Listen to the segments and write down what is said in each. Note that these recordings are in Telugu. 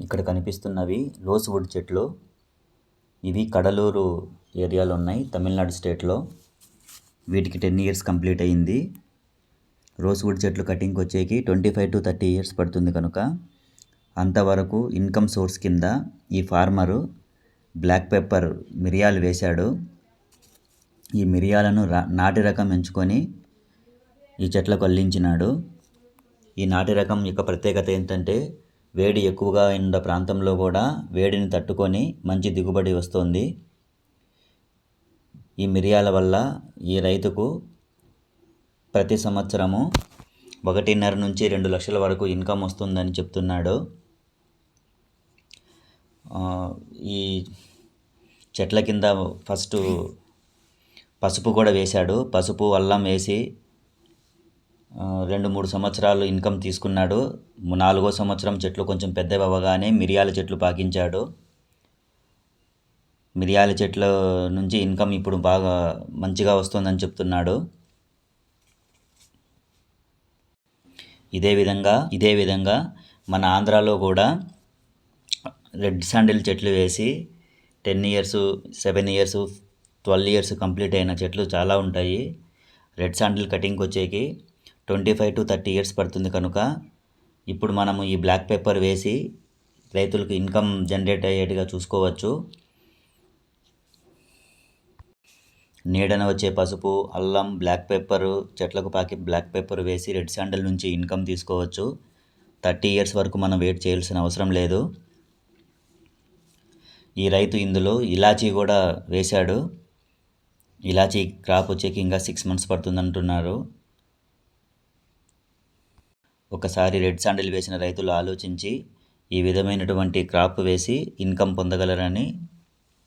ఇక్కడ కనిపిస్తున్నవి రోస్ వుడ్ చెట్లు. ఇవి కడలూరు ఏరియాలో ఉన్నాయి తమిళనాడు స్టేట్లో. వీటికి టెన్ ఇయర్స్ కంప్లీట్ అయ్యింది రోస్ వుడ్ చెట్లు కటింగ్కి వచ్చేకి twenty five to thirty years పడుతుంది కనుక. అంతవరకు ఇన్కమ్ సోర్స్ కింద ఈ ఫార్మరు బ్లాక్ పెప్పర్ మిరియాలు వేశాడు. ఈ మిరియాలను రా నాటి రకం ఎంచుకొని ఈ చెట్లకు అల్లించినాడు. ఈ నాటి రకం యొక్క ప్రత్యేకత ఏంటంటే వేడి ఎక్కువగా ఉన్న ప్రాంతంలో కూడా వేడిని తట్టుకొని మంచి దిగుబడి వస్తుంది. ఈ మిరియాల వల్ల ఈ రైతుకు ప్రతి సంవత్సరము ఒకటిన్నర నుంచి రెండు లక్షల వరకు ఇన్కమ్ వస్తుందని చెప్తున్నాడు. ఈ చెట్ల కింద ఫస్ట్ పసుపు కూడా వేశాడు. పసుపు అల్లం వేసి రెండు మూడు సంవత్సరాలు ఇన్కమ్ తీసుకున్నాడు. నాలుగో సంవత్సరం చెట్లు కొంచెం పెద్దవి అవ్వగానే మిరియాల చెట్లు పాకించాడు. మిరియాల చెట్ల నుంచి ఇన్కమ్ ఇప్పుడు బాగా మంచిగా వస్తుందని చెప్తున్నాడు. ఇదే విధంగా ఇదే విధంగా మన ఆంధ్రాలో కూడా రెడ్ శాండిల్ చెట్లు వేసి ten years seven years twelve years complete అయిన చెట్లు చాలా ఉంటాయి. రెడ్ శాండిల్ కటింగ్కి వచ్చేకి twenty five to thirty years పడుతుంది కనుక ఇప్పుడు మనము ఈ బ్లాక్ పేపర్ వేసి రైతులకు ఇన్కమ్ జనరేట్ అయ్యేట్టుగా చూసుకోవచ్చు. నీడన వచ్చే పసుపు అల్లం బ్లాక్ పేపర్ చెట్లకు పాకి బ్లాక్ పేపర్ వేసి రెడ్ శాండల్ నుంచి ఇన్కమ్ తీసుకోవచ్చు. థర్టీ ఇయర్స్ వరకు మనం వెయిట్ చేయాల్సిన అవసరం లేదు. ఈ రైతు ఇందులో ఇలాచీ కూడా వేశాడు. ఇలాచీ క్రాప్ వచ్చేకి ఇంకా సిక్స్ మంత్స్ పడుతుంది అంటున్నారు ఒకసారి రెడ్ శాండిల్ వేసిన రైతులు ఆలోచించి ఈ విధమైనటువంటి క్రాప్ వేసి ఇన్కమ్ పొందగలరని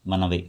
మనవి.